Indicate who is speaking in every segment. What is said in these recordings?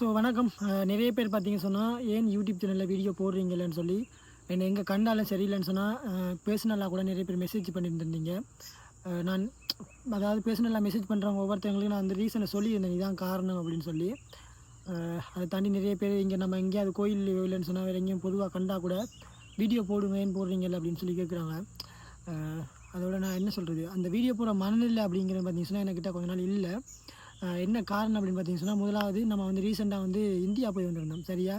Speaker 1: So வணக்கம். நிறைய பேர் பார்த்தீங்க சொன்னால் ஏன் யூடியூப் சேனலில் வீடியோ போடுறீங்களேன்னு சொல்லி என்னை எங்கே கண்டாலும் சரியில்லைன்னு சொன்னால் பேர்சனலாக கூட நிறைய பேர் மெசேஜ் பண்ணியிருந்தீங்க நான் அதாவது பேர்சனலாக மெசேஜ் பண்ணுறவங்க ஒவ்வொருத்தவங்களுக்கு நான் அந்த ரீசனை சொல்லியிருந்தேன். இதுதான் காரணம் அப்படின்னு சொல்லி. அதை தாண்டி நிறைய பேர் இங்கே நம்ம எங்கேயாவது கோயில் இல்லைன்னு சொன்னால் வேறு எங்கேயும் பொதுவாக கண்டா கூட வீடியோ போடுங்க ஏன் போடுறீங்கல்ல? அப்படின்னு சொல்லி கேட்குறாங்க. அதோட நான் என்ன சொல்கிறது அந்த வீடியோ போட மனநிலை அப்படிங்கிறது பார்த்தீங்கன்னா சொன்னால் என்கிட்ட கொஞ்ச நாள் இல்லை. என்ன காரணம் அப்படின்னு பார்த்தீங்கன்னா சொன்னால் முதலாவது நம்ம வந்து ரீசெண்டாக வந்து இந்தியா போய் வந்திருந்தோம் சரியா?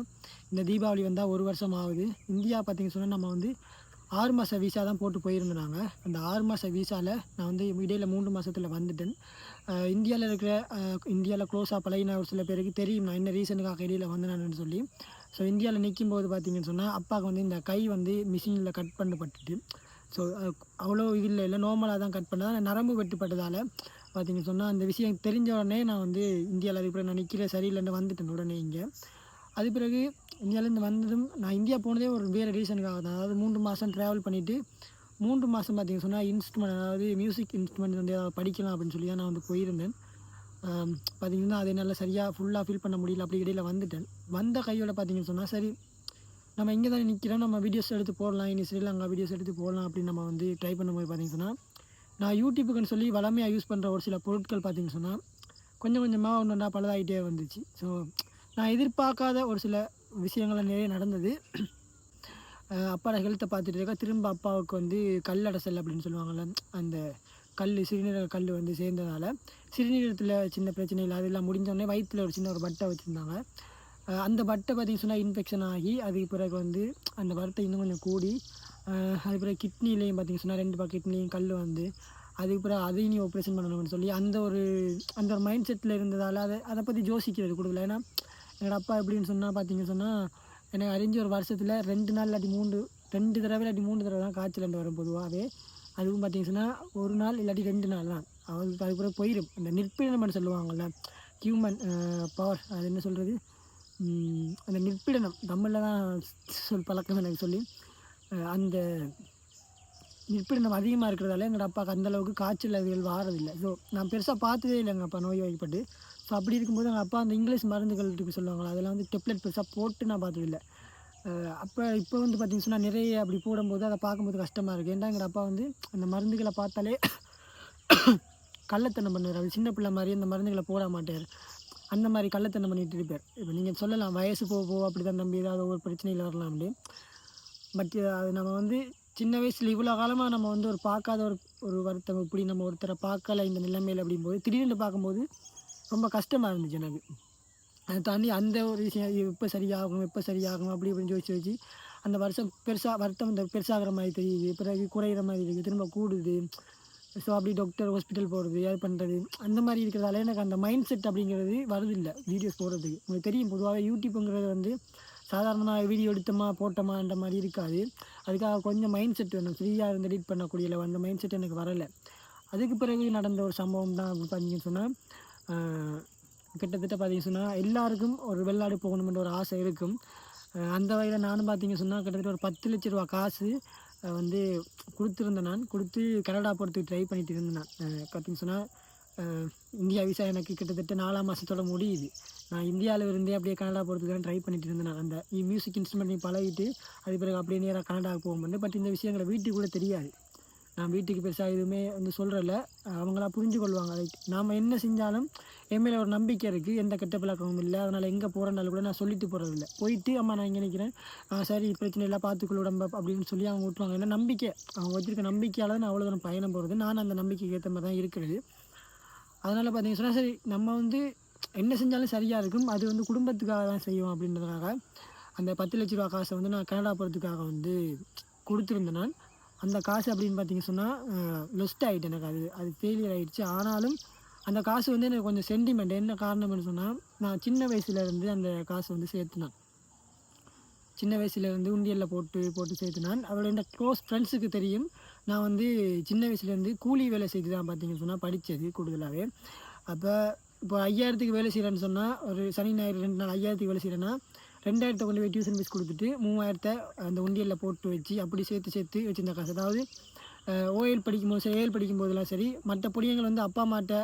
Speaker 1: இந்த தீபாவளி வந்தால் ஒரு வருஷம் ஆகுது. இந்தியா பார்த்தீங்கன்னு சொன்னால் நம்ம வந்து ஆறு மாத வீசா தான் போட்டு போயிருந்தோம் நாங்கள் அந்த ஆறு மாத வீசாவில் நான் வந்து இடையில மூன்று மாதத்தில் வந்துட்டேன். இந்தியாவில் இருக்கிற இந்தியாவில் க்ளோஸாக பழகின ஒரு சில பேருக்கு தெரியும். நான் என்ன ரீசனுக்காக இடையில வந்தேன்னு சொல்லி. ஸோ இந்தியாவில் நிற்கும் போது பார்த்தீங்கன்னு சொன்னால் அப்பாவுக்கு வந்து இந்த கை வந்து மிஷினில் கட் பண்ணப்பட்டுட்டு. ஸோ அவ்வளோ இது இல்லை இல்லை நார்மலாக தான் கட் பண்ணதால் நரம்பு வெட்டுப்பட்டதால் பார்த்தீங்க சொன்னால் அந்த விஷயம் தெரிஞ்ச உடனே நான் வந்து இந்தியாவில் இருக்கிற நான் நிற்கிற சரியில்லைன்னு வந்துட்டேன் உடனே இங்கே. அது பிறகு இந்தியாவிலேருந்து வந்ததும் நான் இந்தியா போனதே ஒரு வேறு ரீசனுக்காக தான். அதாவது மூன்று மாதம் ட்ராவல் பண்ணிவிட்டு மூன்று மாதம் பார்த்திங்க சொன்னால் இன்ஸ்ட்ருமெண்ட் அதாவது மியூசிக் இன்ஸ்ட்ருமெண்ட் வந்து ஏதாவது படிக்கலாம் அப்படின்னு சொல்லி தான் நான் வந்து போயிருந்தேன். பார்த்திங்கன்னா பார்த்தீங்கன்னா அதை என்னால் சரியாக ஃபுல்லாக ஃபீல் பண்ண முடியல. அப்படி இடையில் வந்துட்டேன். வந்த கையோட பார்த்தீங்கன்னு சொன்னால் சரி நம்ம இங்கே தான் நிற்கிறோம் நம்ம வீடியோஸ் எடுத்து போடலாம். இனி ஸ்ரீலங்கா வீடியோஸ் எடுத்து போடலாம் அப்படின்னு நம்ம வந்து ட்ரை பண்ணும்போது பார்த்திங்கன்னா நான் யூடியூப்புக்குன்னு சொல்லி வளமையாக யூஸ் பண்ணுற ஒரு சில பொருட்கள் பார்த்தீங்கன்னு சொன்னால் கொஞ்சம் கொஞ்சமாக ஒன்று ஒன்றா பழுதாகிட்டே வந்துச்சு. ஸோ நான் எதிர்பார்க்காத ஒரு சில விஷயங்கள்லாம் நிறைய நடந்தது. அப்பாட அப்பாவோட ஹெல்த்தை பார்த்துட்டு இருக்க திரும்ப அப்பாவுக்கு வந்து கல் அடைசல் அப்படின்னு சொல்லுவாங்கள்ல அந்த கல் சிறுநீரக கல் வந்து சேர்ந்ததால் சிறுநீரகத்தில் சின்ன பிரச்சனைகள் அதெல்லாம் முடிஞ்சோடனே வயிற்றில் ஒரு சின்ன ஒரு பட்டை வச்சுருந்தாங்க. அந்த பட்டை பார்த்திங்க சொன்னால் இன்ஃபெக்ஷன் ஆகி அதுக்கு பிறகு வந்து அந்த பட்டை இன்னும் கொஞ்சம் கூடி அதுக்கப்புறம் பிறகு கிட்னிலையும் பார்த்திங்க சொன்னால் ரெண்டு பா கிட்னியும் கல் வந்து அதுக்கு பிறகு அதையும் நீ ஆப்ரேஷன் பண்ணணும்னு சொல்லி அந்த ஒரு அந்த ஒரு மைண்ட் செட்டில் இருந்ததால் அதை அதை பற்றி ஜோசிக்கிறது கொடுக்கல. ஏன்னா என்னோடய அப்பா எப்படின்னு சொன்னால் பார்த்தீங்க சொன்னால் எனக்கு அறிஞ்ச ஒரு வருஷத்தில் ரெண்டு நாள் இல்லாட்டி மூன்று ரெண்டு தடவை இல்லாட்டி மூணு தடவை தான் காய்ச்சல் வரும் பொதுவாகவே அதுவும் பார்த்தீங்க சொன்னால் ஒரு நாள் இல்லாட்டி ரெண்டு நாள் தான். அவருக்கு அதுக்கப்புறம் போயிடும் அந்த நிற்பிடனம்னு சொல்லுவாங்கள்ல ஹியூமன் பவர் அது என்ன சொல்கிறது அந்த நிற்பிடனம். தமிழில் தான் சொல் பழக்கம் எனக்கு சொல்லி. அந்த நிற்பிடம் அதிகமாக இருக்கிறதால எங்கள் அப்பாவுக்கு அந்தளவுக்கு காய்ச்சல் அதுகள் வாரதில்லை. ஸோ நான் பெருசாக பார்த்ததே இல்லை எங்கள் அப்பா நோய் வாய்ப்பட்டு. ஸோ அப்படி இருக்கும்போது எங்கள் அப்பா அந்த இங்கிலீஷ் மருந்துகள் இருக்கு சொல்லுவாங்களா அதெல்லாம் வந்து டெப்லெட் பெருசாக போட்டு நான் பார்த்ததில்லை. அப்போ இப்போ வந்து பார்த்தீங்கன்னு சொன்னால் நிறைய அப்படி போடும்போது அதை பார்க்கும்போது கஷ்டமாக இருக்குது ஏன்டா எங்கள் அப்பா வந்து அந்த மருந்துகளை பார்த்தாலே கள்ளத்தனம் பண்ணுவார். அது சின்ன பிள்ளை மாதிரி அந்த மருந்துகளை போட மாட்டார். அந்த மாதிரி கள்ளத்தனம் பண்ணிட்டு இருப்பார். இப்போ நீங்கள் சொல்லலாம் வயசு போக போக அப்படி தான் நம்பி ஏதாவது ஒரு பிரச்சனையில் வரலாம் அப்படின்னு. பட் uh, அது நம்ம வந்து சின்ன வயசில் இவ்வளோ காலமாக நம்ம வந்து ஒரு பார்க்காத ஒரு ஒரு வருத்தம் இப்படி நம்ம ஒருத்தரை பார்க்கல இந்த நிலைமையில் அப்படிங்கும்போது திடீர்னு பார்க்கும்போது ரொம்ப கஷ்டமாக இருந்துச்சு எனக்கு. அதை தாண்டி அந்த ஒரு விஷயம் எப்போ சரியாகும் எப்போ சரியாகும் அப்படி இப்படின்னு யோசிச்சு வச்சு அந்த வருஷம் பெருசாக வருத்தம் இந்த பெருசாகிற மாதிரி தெரியுது பிறகு குறையிற மாதிரி இருக்குது திரும்ப கூடுது. ஸோ அப்படி டாக்டர் ஹாஸ்பிட்டல் போகிறது அது பண்ணுறது அந்த மாதிரி இருக்கிறதால எனக்கு அந்த மைண்ட் செட் அப்படிங்கிறது வருதில்லை வீடியோஸ் போடுறதுக்கு. உங்களுக்கு தெரியும் பொதுவாக யூடியூப்புங்கிறது வந்து சாதாரணமாக வீடியோ எடுத்தோமா போட்டோமான்ற மாதிரி இருக்காது. அதுக்காக கொஞ்சம் மைண்ட் செட் வேணும். ஃப்ரீயாக இருந்து எடிட் பண்ணக்கூடிய level, அந்த மைண்ட் செட் எனக்கு வரலை. அதுக்கு பிறகு நடந்த ஒரு சம்பவம் தான் அப்படின்னு பார்த்தீங்கன்னு சொன்னால் கிட்டத்தட்ட பார்த்தீங்கன்னு சொன்னால் எல்லாருக்கும் ஒரு வெள்ளாடு போகணுமென்ற ஒரு ஆசை இருக்கும். அந்த வகையில் நானும் பார்த்தீங்க சொன்னால் கிட்டத்தட்ட ஒரு பத்து லட்ச ரூபா காசு வந்து கொடுத்துருந்தேன் நான். கொடுத்து கனடா போகிறதுக்கு ட்ரை பண்ணிட்டு இருந்தேன் நான். அஹ் பார்த்தீங்கன்னு சொன்னால் இந்தியா விசா எனக்கு கிட்டத்தட்ட நாலாம் மாதத்தோட முடியுது. நான் இந்தியாவில் இருந்தே அப்படியே கனடா போகிறதுக்காக ட்ரை பண்ணிட்டு இருந்தேன். நான் அந்த e மியூசிக் இன்ஸ்ட்ருமெண்ட்டையும் பழகிட்டு அது பிறகு அப்படியே நேராக கனடாவுக்கு போகும்போது பட் இந்த விஷயங்களை வீட்டுக்கு கூட தெரியாது. நான் வீட்டுக்கு பெருசாக எதுவுமே வந்து சொல்கிறல அவங்களா புரிஞ்சு கொள்வாங்க. லைக் நாம் என்ன செஞ்சாலும் என் மேலே ஒரு நம்பிக்கை இருக்குது எந்த கெட்ட பழக்கமும் இல்லை. அதனால் எங்கே போகிறனாலும் கூட நான் சொல்லிட்டு போகிறதில்ல போயிட்டு அம்மா நான் இங்கே நினைக்கிறேன் சரி பிரச்சனை இல்லை. பார்த்துக்கொள்ள உடம்ப அப்படின்னு சொல்லி அவங்க விட்டுருவாங்க ஏன்னா நம்பிக்கை. அவங்க வச்சுருக்க நம்பிக்கையால் தான் நான் அவ்வளோ தூரம் பயணம் போகிறது நான் அந்த நம்பிக்கைக்கு ஏற்ற மாதிரி தான் இருக்கிறது. அதனால் பார்த்தீங்க சொன்னால் சரி நம்ம வந்து என்ன செஞ்சாலும் சரியாக இருக்கும். அது வந்து குடும்பத்துக்காக தான் செய்வோம் அப்படின்றதுக்காக. அந்த பத்து லட்ச ரூபா காசை வந்து நான் கனடா போகிறதுக்காக வந்து கொடுத்துருந்தேன் நான். அந்த காசு அப்படின்னு பார்த்தீங்க சொன்னால் லொஸ்ட் ஆகிட்டு எனக்கு அது அது ஃபெயிலியர் ஆகிடுச்சு ஆனாலும் அந்த காசு வந்து எனக்கு கொஞ்சம் சென்டிமெண்ட் என்ன காரணம்னு சொன்னால் நான் சின்ன வயசுலேருந்து அந்த காசு வந்து சேர்த்துனான். சின்ன வயசுலேருந்து உண்டியலில் போட்டு போட்டு சேர்த்துனான். அவளோட க்ளோஸ் ஃப்ரெண்ட்ஸுக்கு தெரியும். நான் வந்து சின்ன வயசுலேருந்து கூலி வேலை செய்து தான் பார்த்தீங்கன்னு சொன்னால் படித்தது கூடுதலாகவே அப்போ இப்போ ஐயாயிரத்துக்கு வேலை செய்கிறேன்னு சொன்னால் ஒரு சனி ஞாயிறு ரெண்டு நாள் ஐயாயிரத்துக்கு வேலை செய்கிறேன்னா ரெண்டாயிரத்தை கொண்டு போய் டியூஷன் ஃபீஸ் கொடுத்துட்டு மூவாயிரத்தை அந்த உண்டியலில் போட்டு வச்சு அப்படி சேர்த்து சேர்த்து வச்சுருந்த காசு. அதாவது ஓஎல் படிக்கும்போது சரி ஏஎல் படிக்கும்போதெல்லாம் சரி மற்ற பொடியங்கள் வந்து அப்பா அம்மாட்ட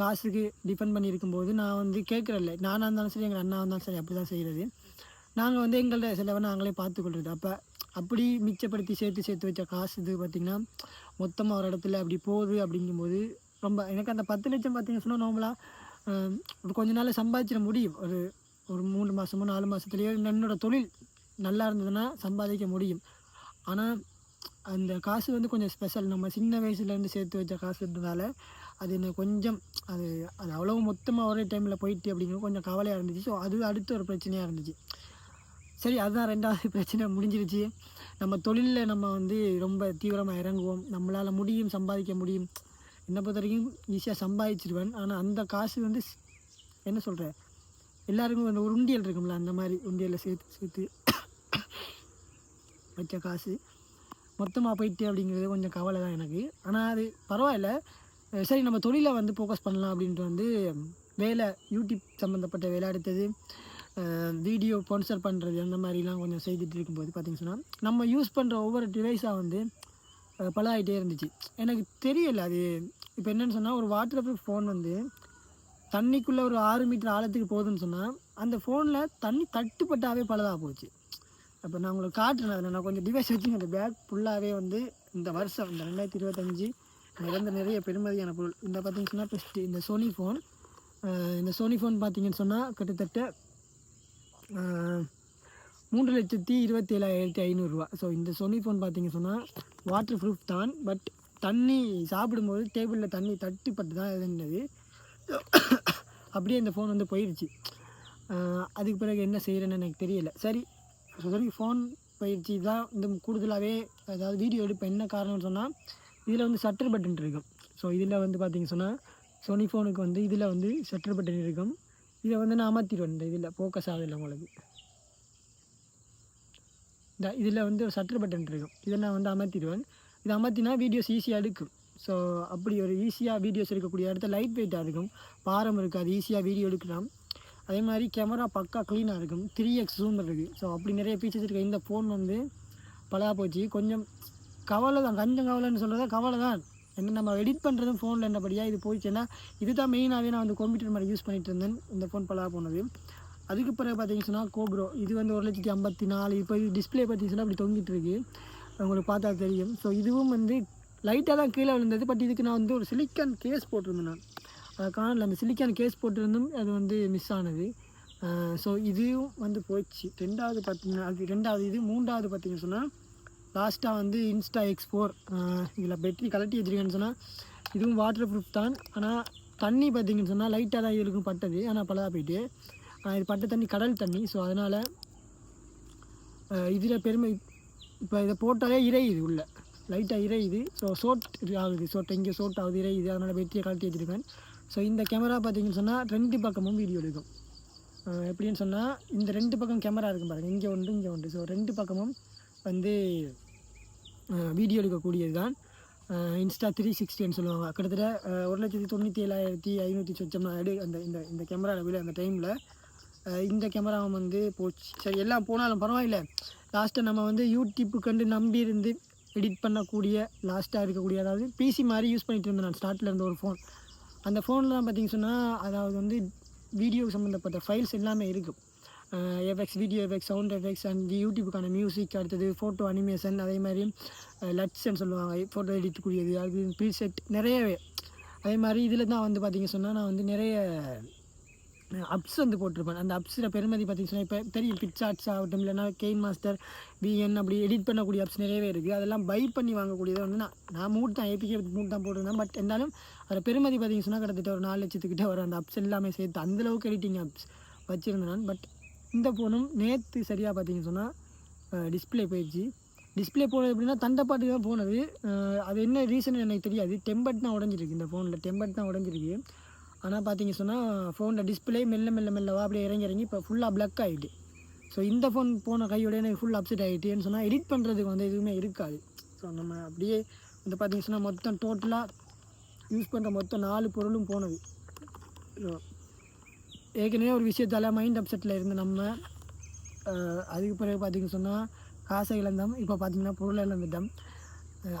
Speaker 1: காசுக்கு டிபெண்ட் பண்ணியிருக்கும்போது நான் வந்து கேட்குறதில்ல. நானாக இருந்தாலும் சரி எங்கள் அண்ணா இருந்தாலும் சரி அப்படி தான் செய்கிறது நாங்கள் வந்து எங்கள்கிட்ட செலவை நாங்களே பார்த்துக்கொள்வது அப்போ அப்படி மிச்சப்படுத்தி சேர்த்து சேர்த்து வச்ச காசு இது பார்த்திங்கன்னா மொத்தமாக ஒரு இடத்துல அப்படி போகுது அப்படிங்கும்போது ரொம்ப எனக்கு அந்த பத்து லட்சம் பார்த்தீங்கன்னு சொன்னால் நார்மலாக ஒரு கொஞ்ச நாள் சம்பாதிச்சிட முடியும். ஒரு ஒரு மூணு மாதமோ நாலு மாதத்துலேயோ என்னோடய தொழில் நல்லா இருந்ததுன்னா சம்பாதிக்க முடியும். ஆனால் அந்த காசு வந்து கொஞ்சம் ஸ்பெஷல் நம்ம சின்ன வயசுலேருந்து சேர்த்து வச்ச காசு இருந்ததால் அது எனக்கு கொஞ்சம் அது அது அவ்வளோ மொத்தமாக ஒரே டைமில் போயிட்டு அப்படிங்கிறது கொஞ்சம் கவலையாக இருந்துச்சு. ஸோ அது அடுத்த ஒரு பிரச்சனையாக இருந்துச்சு. சரி அதுதான் ரெண்டாவது பிரச்சனை முடிஞ்சிருச்சு. நம்ம தொழிலில் நம்ம வந்து ரொம்ப தீவிரமாக இறங்குவோம். நம்மளால் முடியும் சம்பாதிக்க முடியும். என்னை பொறுத்த வரைக்கும் ஈஸியாக சம்பாதிச்சிருவேன். ஆனால் அந்த காசு வந்து ஸ்- என்ன சொல்கிற எல்லாருக்கும் அந்த ஒரு உண்டியல் இருக்கும்ல அந்த மாதிரி உண்டியலில் சேர்த்து சேர்த்து வச்ச காசு. மொத்தமாக போயிட்டு அப்படிங்கிறது கொஞ்சம் கவலை தான் எனக்கு. ஆனால் அது பரவாயில்ல. சரி நம்ம தொழிலை வந்து ஃபோக்கஸ் பண்ணலாம் அப்படின்ட்டு வந்து வேலை யூடியூப் சம்மந்தப்பட்ட வேலை அடுத்தது. வீடியோ ஸ்பான்சர் பண்ணுறது அந்த மாதிரிலாம் கொஞ்சம் செய்துட்டு இருக்கும்போது பார்த்தீங்கன்னு சொன்னால் நம்ம யூஸ் பண்ணுற ஒவ்வொரு டிவைஸாக வந்து அஹ் பழகிட்டே இருந்துச்சு. எனக்கு தெரியல அது இப்போ என்னன்னு சொன்னால் ஒரு வாட்டர் ப்ரூஃப் ஃபோன் வந்து தண்ணிக்குள்ளே ஒரு ஆறு மீட்டர் ஆழத்துக்கு போகுதுன்னு சொன்னால் அந்த ஃபோனில் தண்ணி தட்டுப்பட்டாவே பழுதாக போச்சு. அப்போ நான் உங்களுக்கு காட்டுறேன் அதில் நான் கொஞ்சம் டிவைஸ் வச்சுங்க அந்த பேக் ஃபுல்லாகவே வந்து இந்த வருஷம் இந்த ரெண்டாயிரத்தி இருபத்தஞ்சி இறந்த நிறைய பெருமதியான பொருள். இந்த பார்த்தீங்கன்னா ஃபஸ்ட்டு இந்த சோனி ஃபோன் இந்த சோனி ஃபோன் பார்த்தீங்கன்னு சொன்னால் கிட்டத்தட்ட மூன்று லட்சத்தி இருபத்தி ஏழாயிரத்தி ஐநூறுரூவா. ஸோ இந்த சோனி ஃபோன் பார்த்தீங்க சொன்னால் வாட்டர் ப்ரூஃப் தான் பட் தண்ணி சாப்பிடும்போது டேபிளில் தண்ணி தட்டுப்பட்டு தான் இருந்தது. அப்படியே இந்த ஃபோன் வந்து போயிடுச்சு அதுக்கு பிறகு என்ன செய்கிறேன்னு எனக்கு தெரியல. சரி சரி ஃபோன் பயிற்சி தான் இந்த கூடுதலாகவே அதாவது வீடியோ எடுப்பேன் என்ன காரணம்னு சொன்னால் இதில் வந்து ஷட்டர் பட்டன் இருக்கும். ஸோ இதில் வந்து பார்த்தீங்க சொன்னால் சோனி ஃபோனுக்கு வந்து இதில் வந்து ஷட்டர் பட்டன் இருக்கும். இதை வந்து நான் அமர்த்திடுவேன் இந்த இதில் ஃபோக்கஸ் ஆகுதில்லை உங்களுக்கு. இந்த இதில் வந்து ஒரு சட்டர் பட்டன் இருக்கும். இதை நான் வந்து அமர்த்திடுவேன். இதை அமர்த்தினா வீடியோஸ் ஈஸியாக எடுக்கும். ஸோ அப்படி ஒரு ஈஸியாக வீடியோஸ் எடுக்கக்கூடிய இடத்துல லைட் வெயிட்டாக இருக்கும். பாரம் இருக்காது ஈஸியாக வீடியோ எடுக்கலாம். அதே மாதிரி கேமரா பக்கா க்ளீனாக இருக்கும். த்ரீ எக்ஸ் ஜூம் இருக்குது ஸோ அப்படி நிறைய ஃபீச்சர்ஸ் இருக்குது இந்த ஃபோன் வந்து பழகா போச்சு. கொஞ்சம் கவலை தான் கஞ்சம் கவலைன்னு சொல்கிறத கவலை தான். என்ன நம்ம எடிட் பண்ணுறதும் ஃபோனில் என்னபடியாக இது போயிடுச்சுன்னா இதுதான் மெயினாகவே நான் வந்து கம்ப்யூட்டர் மாதிரி யூஸ் பண்ணிட்டு இருந்தேன் இந்த ஃபோன் பழகா போனது. அதுக்கு பிறகு பார்த்தீங்கன்னு சொன்னால் கோப்ரோ இது வந்து ஒரு லட்சத்தி ஐம்பத்தி நாலு இப்போ டிஸ்பிளே பார்த்தீங்கன்னா அப்படி தொங்கிட்டு இருக்கு. உங்களுக்கு பார்த்தா தெரியும். ஸோ இதுவும் வந்து லைட்டாக தான் கீழே விழுந்தது பட் இதுக்கு நான் வந்து ஒரு சிலிக்கான் கேஸ் போட்டிருந்தேன் நான். அதை காணல அந்த சிலிக்கான் கேஸ் போட்டிருந்தும் அது வந்து மிஸ் ஆனது. ஸோ இதுவும் வந்து போயிடுச்சு. ரெண்டாவது பார்த்தீங்கன்னா அது ரெண்டாவது இது மூன்றாவது பார்த்தீங்கன்னு சொன்னால் லாஸ்ட்டாக வந்து இன்ஸ்டா எக்ஸ் ஃபோர் இதில் பெட்ரி கலட்டி வச்சிருக்கேன்னு சொன்னால் இதுவும் வாட்டர் ப்ரூஃப் தான். ஆனால் தண்ணி பார்த்தீங்கன்னு சொன்னால் லைட்டாக தான் இதுக்கும் பட்டது. ஆனால் பழதா போயிட்டு. இது பட்ட தண்ணி கடல் தண்ணி. ஸோ அதனால் இதில் பெருமை இப்போ இதை போட்டாலே இறையுது உள்ளே. லைட்டாக இறையுது. ஸோ சோட் ஆகுது. சோட் இங்கே சோட் ஆகுது இறையுது. அதனால் வெட்டியை கழட்டி வச்சுருப்பேன் ஸோ இந்த கேமரா பார்த்தீங்கன்னு சொன்னால் ரெண்டு பக்கமும் வீடியோ எடுக்கும். எப்படின்னு சொன்னால் இந்த ரெண்டு பக்கம் கேமரா இருக்கும் பாருங்கள் இங்கே ஒன்று இங்கே ஒன்று ஸோ ரெண்டு பக்கமும் வந்து வீடியோ எடுக்கக்கூடியது தான் இன்ஸ்டா த்ரீ சிக்ஸ்டின்னு சொல்லுவாங்க. கிட்டத்தட்ட ஒரு லட்சத்தி தொண்ணூற்றி ஏழாயிரத்தி ஐநூற்றி சொச்சம் எடு அந்த இந்த இந்த கேமராவில் விட அந்த டைமில் இந்த கேமராவை வந்து போச்சு. சரி எல்லாம் போனாலும் பரவாயில்ல. லாஸ்ட்டை நம்ம வந்து யூடியூப்பு கண்டு நம்பி இருந்து எடிட் பண்ணக்கூடிய லாஸ்ட்டாக இருக்கக்கூடிய அதாவது பிசி மாதிரி யூஸ் பண்ணிட்டு இருந்தேன் நான் ஸ்டார்ட்டில் இருந்த ஒரு ஃபோன் அந்த ஃபோன்லாம் பார்த்திங்க பார்த்தீங்க சொன்னால் அதாவது வந்து வீடியோ சம்மந்தப்பட்ட ஃபைல்ஸ் எல்லாமே இருக்கும் effects video effects sound effects and யூடியூப்புக்கான music அடுத்தது ஃபோட்டோ அனிமேஷன் அதே மாதிரி லட்ஸ்ன்னு சொல்லுவாங்க. ஃபோட்டோ எடிட் கூடியது அது ப்ரீசெட் நிறையவே. அதே மாதிரி இதில் தான் வந்து பார்த்திங்க சொன்னால் நான் வந்து நிறைய அப்ஸ் வந்து போட்டிருப்பேன். அந்த அப்ஸில் பெருமதி பார்த்தீங்க சொன்னால் இப்போ தெரியும் பிக்சார்ட்ஸ் ஆகட்டும் இல்லைனா கெயின் மாஸ்டர் விஎன் அப்படி எடிட் பண்ணக்கூடிய அப்ஸ் நிறையவே இருக்குது அதெல்லாம் பை பண்ணி வாங்கக்கூடியதை வந்து நான் நான் மூட் தான் ஏபிகே மூட் தான் போட்டிருந்தேன். பட் இருந்தாலும் அதில் பெருமதி பார்த்திங்க சொன்னால் கிட்டத்தட்ட ஒரு நாலு லட்சத்துக்கிட்ட வரும் அந்த அப்ஸ் எல்லாமே சேர்த்து. அந்தளவுக்கு எடிட்டிங் அப்ஸ் வச்சுருந்தேன் நான். பட் இந்த ஃபோனும் நேற்று சரியாக பார்த்தீங்கன்னு சொன்னால் டிஸ்பிளே போயிடுச்சு. டிஸ்பிளே போனது எப்படின்னா தண்டப்பாட்டு தான் போனது அது. என்ன ரீசன் எனக்கு தெரியாது. டெம்பர்ட் தான் உடஞ்சிருக்கு இந்த ஃபோனில் டெம்பர்ட் தான் உடஞ்சிருக்கு. ஆனால் பார்த்தீங்க சொன்னால் ஃபோனில் டிஸ்பிளே மெல்ல மெல்ல மெல்லவா அப்படியே இறங்கி இறங்கி இப்போ ஃபுல்லாக பிளக் ஆகிட்டு ஸோ இந்த ஃபோன் போன கையோட எனக்கு ஃபுல் அப்செட் ஆகிட்டுன்னு சொன்னால் எடிட் பண்ணுறதுக்கு வந்து எதுவுமே இருக்காது. ஸோ நம்ம அப்படியே வந்து பார்த்தீங்க சொன்னால் மொத்தம் டோட்டலாக யூஸ் பண்ணுற மொத்தம் நாலு பொருளும் போனது. ஸோ ஏற்கனவே ஒரு விஷயத்தால் மைண்ட் அப்செட்டில் இருந்து நம்ம அதுக்கு பிறகு பார்த்தீங்க சொன்னால் காசை இழந்தோம். இப்போ பார்த்திங்கன்னா பொருளை இழந்துட்டோம்.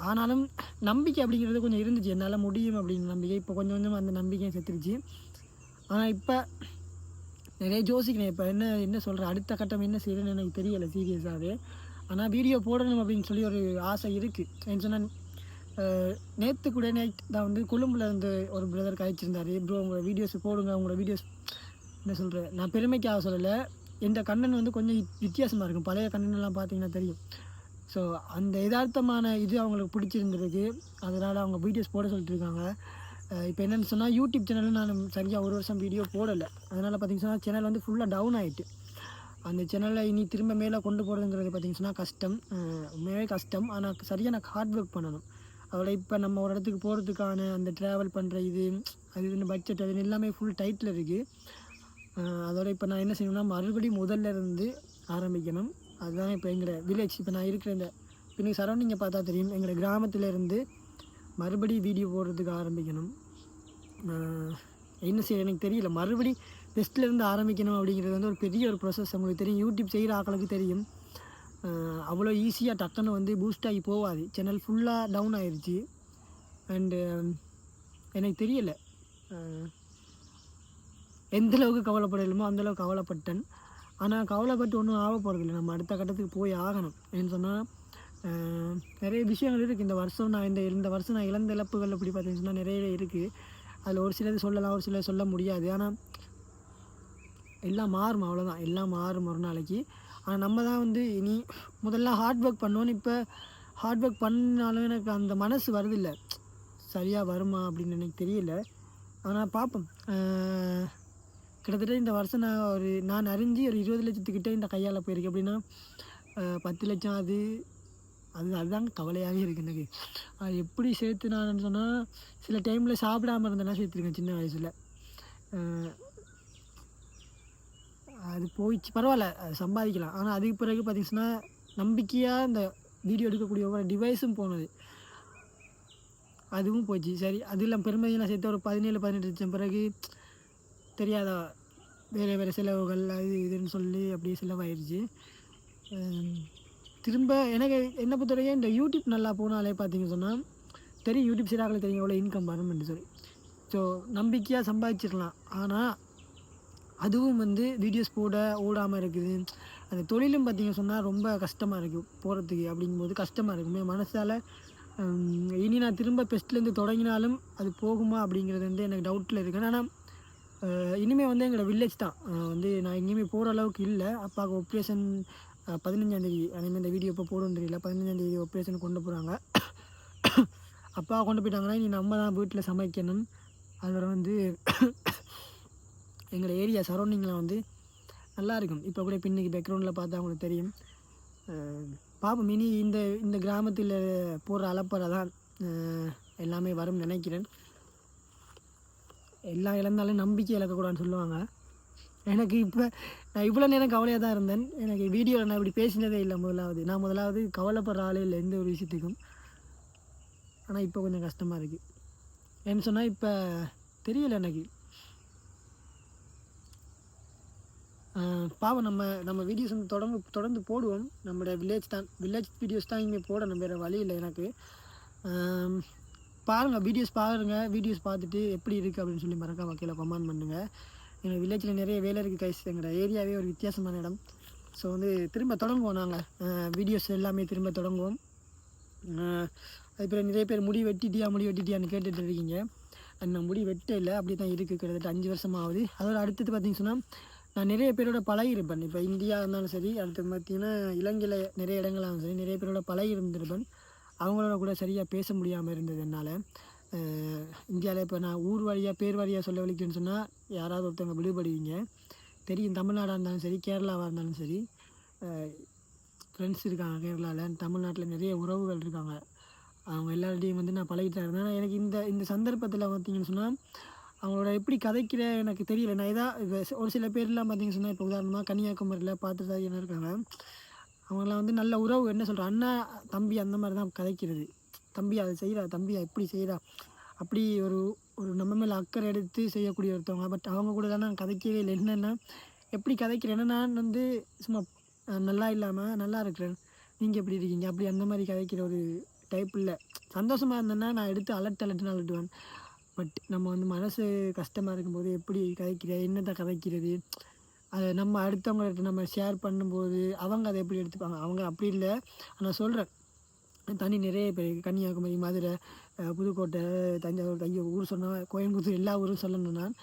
Speaker 1: ஆனாலும் நம்பிக்கை அப்படிங்கிறது கொஞ்சம் இருந்துச்சு. என்னால் முடியும் அப்படிங்கிற நம்பிக்கை. இப்போ கொஞ்சம் கொஞ்சம் அந்த நம்பிக்கையும் செத்துருச்சு. ஆனால் இப்போ நிறைய யோசிக்கிறேன். இப்போ என்ன என்ன சொல்கிறேன் அடுத்த கட்டம் என்ன செய்யணும்னு எனக்கு தெரியலை சீரியஸாகவே ஆனால் வீடியோ போடணும் அப்படின்னு சொல்லி ஒரு ஆசை இருக்குது ஏன்னு சொன்னால் நேற்று கூட நைட் தான் வந்து கொழும்புல இருந்து ஒரு பிரதர் கழிச்சிருந்தாரு ப்ரோ உங்கள் வீடியோஸ் போடுங்க உங்களோட வீடியோஸ் என்ன சொல்கிறேன் நான் பெருமைக்காக சொல்லலை. இந்த கண்ணன் வந்து கொஞ்சம் வித்தியாசமாக இருக்கும். பழைய கண்ணன் எல்லாம் பார்த்தீங்கன்னா தெரியும். ஸோ அந்த யதார்த்தமான இது அவங்களுக்கு பிடிச்சிருந்துருக்கு அதனால் அவங்க வீடியோஸ் போட சொல்லிட்டு இருக்காங்க இப்போ என்னென்னு சொன்னால் யூடியூப் சேனலில் நான் சரியாக ஒரு வருஷம் வீடியோ போடலை. அதனால் பார்த்தீங்கன்னா சொன்னால் சேனல் வந்து ஃபுல்லாக டவுன் ஆகிட்டு அந்த சேனலில் இனி திரும்ப மேலே கொண்டு போகிறதுங்கிறது பார்த்தீங்கன்னா சொன்னால் கஷ்டம். உண்மையாகவே கஷ்டம். ஆனால் சரியாக நான் ஹார்ட் ஒர்க் பண்ணணும். அதோட இப்போ நம்ம ஒரு இடத்துக்கு போகிறதுக்கான அந்த ட்ராவல் பண்ணுற இது அது இதுன்னு பட்ஜெட் அது எல்லாமே ஃபுல் டைட்டில் இருக்குது அதோட இப்போ நான் என்ன செய்யணும்னா மறுபடியும் முதல்ல இருந்து ஆரம்பிக்கணும். அதுதான் இப்போ எங்களோட வில்லேஜ் இப்போ நான் இருக்கிற இந்த இப்போ நீங்கள் சரௌண்டிங்கை பார்த்தா தெரியும். எங்களோட கிராமத்தில் இருந்து மறுபடியும் வீடியோ போடுறதுக்கு ஆரம்பிக்கணும். என்ன செய்ய எனக்கு தெரியல. மறுபடி பெஸ்ட்ல இருந்து ஆரம்பிக்கணும் அப்படிங்கிறது வந்து ஒரு பெரிய ஒரு ப்ரொசஸ் உங்களுக்கு தெரியும். யூடியூப் செய்கிற ஆக்களுக்கு தெரியும். அவ்வளோ ஈஸியாக டக்குன்னு வந்து பூஸ்ட் ஆகி போகாது. சேனல் ஃபுல்லாக டவுன் ஆயிடுச்சு அண்டு எனக்கு தெரியலை. எந்த அளவுக்கு கவலைப்படலுமோ அந்தளவுக்கு கவலைப்பட்டேன் ஆனால் கவலைப்பட்டு ஒன்றும் ஆக போகிறதில்ல நம்ம அடுத்த கட்டத்துக்கு போய் ஆகணும். ஏன்னு சொன்னால் நிறைய விஷயங்கள் இருக்குது இந்த வருஷம் நான் இந்த இந்த வருஷம் நான் இழந்த இழப்புகள் அப்படி பார்த்தீங்கன்னு சொன்னால் நிறைய இருக்குது அதில் ஒரு சிலது சொல்லலாம் ஒரு சிலது சொல்ல முடியாது. ஆனால் எல்லாம் மாறும் அவ்வளோதான் எல்லாம் மாறும் ஒரு நாளைக்கு. ஆனால் நம்ம தான் வந்து இனி முதல்ல ஹார்ட் ஒர்க் பண்ணோன்னு இப்போ ஹார்ட் ஒர்க் பண்ணாலும் எனக்கு அந்த மனசு வருதில்லை. சரியாக வருமா அப்படின்னு எனக்கு தெரியல. ஆனால் பார்ப்போம். கிட்டத்தட்ட இந்த வருஷம் நான் ஒரு நான் அறிஞ்சு ஒரு இருபது லட்சத்துக்கிட்டே இந்த கையால் போயிருக்கேன். அப்படின்னா பத்து லட்சம் அது அது அதுதாங்க கவலையாகவே இருக்குது எனக்கு. அது எப்படி சேர்த்து நான் சொன்னால் சில டைமில் சாப்பிடாம இருந்தேன்னா சேர்த்துருக்கேன் சின்ன வயசில். அது போயிடுச்சு பரவாயில்ல அது சம்பாதிக்கலாம். ஆனால் அதுக்கு பிறகு பார்த்திங்கன்னா நம்பிக்கையாக இந்த வீடியோ எடுக்கக்கூடிய ஒவ்வொரு டிவைஸும் போனது. அதுவும் போச்சு. சரி அது இல்லாமல் பெருமையெல்லாம் சேர்த்து ஒரு பதினேழு பதினெட்டு லட்சம் பிறகு தெரியாதா வேறு வேறு செலவுகள் அது இதுன்னு சொல்லி அப்படியே செலவாயிடுச்சு திரும்ப எனக்கு என்னை பொறுத்தவரைக்கும் இந்த யூடியூப் நல்லா போனாலே பார்த்தீங்க சொன்னால் தெரியும் யூடியூப் சீராக்களை தெரியும் எவ்வளோ இன்கம் வரும்னு சொல்லி. ஸோ நம்பிக்கையாக சம்பாதிச்சிடலாம். ஆனால் அதுவும் வந்து வீடியோஸ் போட ஓடாமல் இருக்குது. அந்த தொழிலும் பார்த்தீங்க சொன்னால் ரொம்ப கஷ்டமாக இருக்குது போகிறதுக்கு அப்படிங்கும்போது கஷ்டமாக இருக்குமே மனசால். இனி நான் திரும்ப பெஸ்ட்லேருந்து தொடங்கினாலும் அது போகுமா அப்படிங்கிறது வந்து எனக்கு டவுட்டில் இருக்குது ஆனால் இனிமேல் வந்து எங்களோட வில்லேஜ் தான். வந்து நான் எங்கேயுமே போகிற அளவுக்கு இல்லை. அப்பாவுக்கு ஒப்ரேஷன் பதினஞ்சாந்தேதி அதேமாதிரி இந்த வீடியோ இப்போ போடணும் தெரியல. பதினஞ்சாந்தேதி ஒப்ரேஷன் கொண்டு போகிறாங்க அப்பா கொண்டு போயிட்டாங்கன்னா இனி நம்ம தான் வீட்டில் சமைக்கணும். அதில் வந்து எங்களோட ஏரியா சரௌண்டிங்கில் வந்து நல்லா இருக்கும். இப்போ கூட பின்னுக்கு பேக்ரவுண்டில் பார்த்தா உங்களுக்கு தெரியும். பாப்போம் இனி இந்த இந்த கிராமத்தில் போடுற அலப்பறை தான் எல்லாமே வரும் நினைக்கிறேன். எல்லாம் இழந்தாலும் நம்பிக்கை இழக்கக்கூடாதுன்னு சொல்லுவாங்க. எனக்கு இப்போ நான் இவ்வளோ நேரம் கவலையாக தான் இருந்தேன். எனக்கு வீடியோவில் நான் இப்படி பேசினதே இல்லை முதலாவது. நான் முதலாவது கவலைப்படுற ஆளே இல்லை எந்த ஒரு விஷயத்துக்கும். ஆனால் இப்போ கொஞ்சம் கஷ்டமாக இருக்குது ஏன்னு சொன்னால் இப்போ தெரியல எனக்கு. பாவம் நம்ம நம்ம வீடியோஸ் வந்து தொடர்ந்து தொடர்ந்து போடுவோம். நம்மளோட வில்லேஜ் தான் வில்லேஜ் வீடியோஸ் தான் இங்கே போடணும் வேறு வழி இல்லை எனக்கு. பாருங்கள் வீடியோஸ் பாருங்கள் வீடியோஸ் பார்த்துட்டு எப்படி இருக்குது அப்படின்னு சொல்லி மறக்காம கீழே கமெண்ட் பண்ணுங்கள் எங்கள் வில்லேஜில் நிறைய வேலை இருக்குது கைஸ் எங்களோட ஏரியாவே ஒரு வித்தியாசமான இடம். ஸோ வந்து திரும்ப தொடங்குவோம் நாங்கள் வீடியோஸ் எல்லாமே திரும்ப தொடங்குவோம். அதுக்கப்புறம் நிறைய பேர் முடி வெட்டிட்டியா முடி வெட்டிட்டியான்னு கேட்டுட்டு இருக்கீங்க. அது நான் முடி வெட்ட இல்லை அப்படி தான் இருக்குது கிட்டத்தட்ட அஞ்சு வருஷம் ஆகுது அதோட அடுத்தது பார்த்தீங்கன்னா சொன்னால் நான் நிறைய பேரோட பழகிருப்பேன் இப்போ இந்தியா இருந்தாலும் சரி அடுத்து பார்த்தீங்கன்னா இலங்கையில் நிறைய இடங்களாலும் சரி நிறைய பேரோட பழகி இருந்திருப்பேன் அவங்களோட கூட சரியாக பேச முடியாமல் இருந்தது என்னால். இந்தியாவில் இப்போ நான் ஊர் வழியாக பேர் வழியாக சொல்ல வலிக்குன்னு சொன்னால் யாராவது ஒருத்தவங்க விடுபடுவீங்க. தெரியும் தமிழ்நாடாக இருந்தாலும் சரி கேரளாவாக இருந்தாலும் சரி ஃப்ரெண்ட்ஸ் இருக்காங்க கேரளாவில் தமிழ்நாட்டில் நிறைய உறவுகள் இருக்காங்க. அவங்க எல்லார்டையும் வந்து நான் பழகிட்டு இருந்தேன். ஆனால் எனக்கு இந்த இந்த சந்தர்ப்பத்தில் பார்த்தீங்கன்னு சொன்னால் அவங்களோட எப்படி கதைக்கிற எனக்கு தெரியல. நான் ஏதாவது ஒரு சில பேர்லாம் பார்த்தீங்கன்னு சொன்னால் இப்போ உதாரணமாக கன்னியாகுமரியில் பார்த்து என்ன இருக்காங்க. அவங்களாம் வந்து நல்ல உறவு என்ன சொல்கிற அண்ணா தம்பி அந்த மாதிரி தான் கதைக்கிறது. தம்பி அதை செய்கிறா தம்பி எப்படி செய்கிறா அப்படி ஒரு ஒரு நம்ம மேலே அக்கறை எடுத்து செய்யக்கூடிய ஒருத்தவங்க. பட் அவங்க கூட தான் நான் கதைக்கவே இல்லை. என்னென்னா எப்படி கதைக்கிறேன்னா நான் வந்து சும்மா நல்லா இல்லாமல் நல்லா இருக்கிறேன். நீங்கள் எப்படி இருக்கீங்க? அப்படி அந்த மாதிரி கதைக்கிற ஒரு டைப் இல்லை. சந்தோஷமாக இருந்தேன்னா நான் எடுத்து அலட்டு அலட்டுன்னு அலட்டுவேன். பட் நம்ம வந்து மனசு கஷ்டமாக இருக்கும்போது எப்படி கதைக்கிற? என்னத்தை கதைக்கிறது? அதை நம்ம அடுத்தவங்கள்ட்ட நம்ம ஷேர் பண்ணும்போது அவங்க அதை எப்படி எடுத்துப்பாங்க? அவங்க அப்படி இல்லை. நான் சொல்கிறேன் தனி நிறைய பேர் கன்னியாகுமரி மதுரை புதுக்கோட்டை தஞ்சாவூர் தஞ்சை ஊர் சொன்னால் கோயம்புத்தூர் எல்லா ஊரும் சொல்லணும் நான்.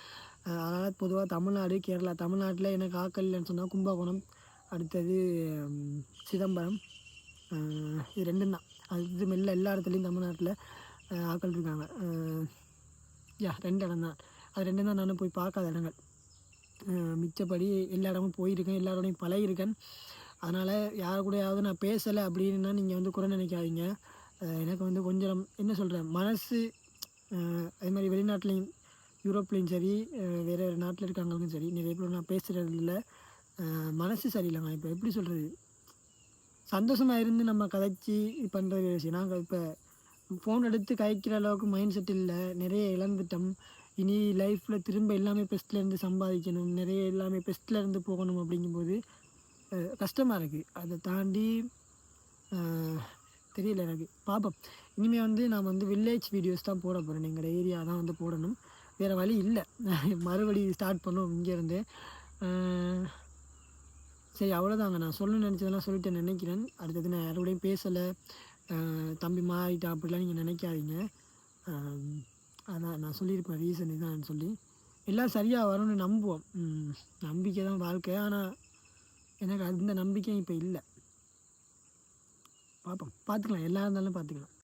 Speaker 1: அதனால் பொதுவாக தமிழ்நாடு கேரளா தமிழ்நாட்டில் எனக்கு ஆக்கள் இல்லைன்னு சொன்னால் கும்பகோணம் அடுத்தது சிதம்பரம். இது ரெண்டும் தான். அது மெல்ல எல்லா இடத்துலையும் தமிழ்நாட்டில் ஆக்கள் இருக்காங்க. யா ரெண்டு இடம் தான். அது ரெண்டும் தான் நானும் போய் பார்க்காத இடங்கள். மிச்சப்படி எல்லா இடமும் போயிருக்கேன் எல்லாரோடையும் பழகிருக்கேன் அதனால் யார் கூடயாவது நான் பேசலை அப்படின்னா நீங்கள் வந்து குறை நினைக்காதீங்க. எனக்கு வந்து கொஞ்சம் என்ன சொல்கிறேன் மனசு அது அதே மாதிரி வெளிநாட்டிலையும் யூரோப்லேயும் சரி வேறு வேறு நாட்டில் இருக்காங்களுக்கும் சரி நிறைய பேர் நான் பேசுகிறது இல்லை. மனசு சரியில்லைங்க. இப்போ எப்படி சொல்கிறது சந்தோஷமாக இருந்து நம்ம கதைச்சி பண்ணுறது விஷயம். நாங்கள் இப்போ ஃபோன் எடுத்து கதைக்கிற அளவுக்கு மைண்ட் செட் இல்லை. நிறைய இழந்துட்டோம். இனி லைஃப்பில் திரும்ப எல்லாமே பெஸ்ட்லேருந்து சம்பாதிக்கணும். நிறைய எல்லாமே பெஸ்ட்லேருந்து போகணும் அப்படிங்கும்போது கஷ்டமாக இருக்குது அதை தாண்டி தெரியல எனக்கு. பார்ப்போம் இனிமேல் வந்து நான் வந்து வில்லேஜ் வீடியோஸ் தான் போட போகிறேன் எங்களோட ஏரியா தான் வந்து போடணும். வேறு வழி இல்லை. மறுபடி ஸ்டார்ட் பண்ணுவோம் இங்கேருந்து சரி அவ்வளோதாங்க நான் சொல்லணும்னு நினச்சதெல்லாம் சொல்லிட்டு நினைக்கிறேன். அடுத்தது நான் யாரோடையும் பேசலை. தம்பி மாறிட்டா அப்படிலாம் நீங்கள் நினைக்காதீங்க. அதான் நான் சொல்லியிருப்பேன் ரீசன் இதான் சொல்லி. எல்லாம் சரியாக வரும்னு நம்புவோம். நம்பிக்கை தான் வாழ்க்கை. ஆனால் எனக்கு அந்த நம்பிக்கையும் இப்போ இல்லை. பார்ப்போம் பார்த்துக்கலாம் எல்லா இருந்தாலும் பார்த்துக்கலாம்